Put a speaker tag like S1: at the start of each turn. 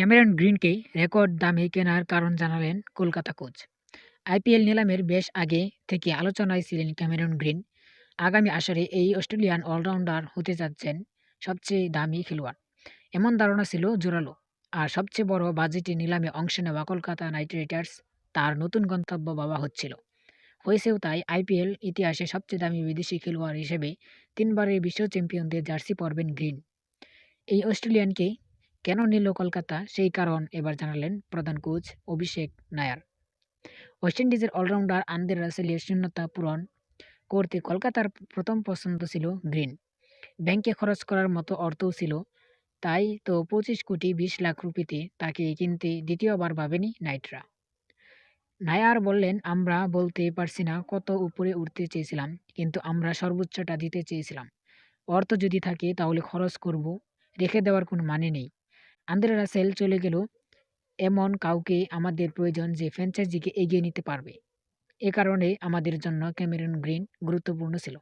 S1: Cameron গ্রিনকে record দামে কেনার কারণ জানালেন কলকাতা কোচ। আইপিএল নিলামের বেশ আগে থেকে আলোচনায় ছিলেন ক্যামেরন গ্রিন। আগামী আসরে এই অস্ট্রেলিয়ান অলরাউন্ডার হতে যাচ্ছেন সবচেয়ে দামি খেলোয়াড়। এমন ধারণা ছিল জোরালো। আর সবচেয়ে বড় বাজেটে নিলামে অংশ নেওয়া কলকাতা নাইট রাইডার্স তার নতুন গন্তব্য বাবা হচ্ছিল। হয়েছেও তাই আইপিএল ইতিহাসে সবচেয়ে দামি বিদেশি খেলোয়াড় হিসেবে তিনবারের বিশ্ব চ্যাম্পিয়নদের জার্সি পরবেন গ্রিন। এই অস্ট্রেলিয়ানকে কেন নিল কলকাতা? সেই কারণ এবার জানালেন প্রধান কোচ অভিষেক নায়ার। ওয়েস্ট ইন্ডিজের অলরাউন্ডার আন্দের রাসেলের শূন্যতা পূরণ করতে কলকাতার প্রথম পছন্দ ছিল গ্রিন। ব্যাংকে খরচ করার মতো অর্থও ছিল। তাই তো পঁচিশ কোটি বিশ লাখ রুপিতে তাকে কিনতে দ্বিতীয়বার ভাবেনি নাইটরা। নায়ার বললেন, আমরা বলতে পারছি না কত উপরে উঠতে চেয়েছিলাম, কিন্তু আমরা সর্বোচ্চটা দিতে চেয়েছিলাম। অর্থ যদি থাকে তাহলে খরচ করব, রেখে দেওয়ার কোনো মানে নেই। আন্দ্রে সেল চলে গেল। এমন কাউকে আমাদের প্রয়োজন যে ফ্র্যাঞ্চাইজিকে এগিয়ে নিতে পারবে। এ কারণে আমাদের জন্য ক্যামেরন গ্রিন গুরুত্বপূর্ণ ছিল।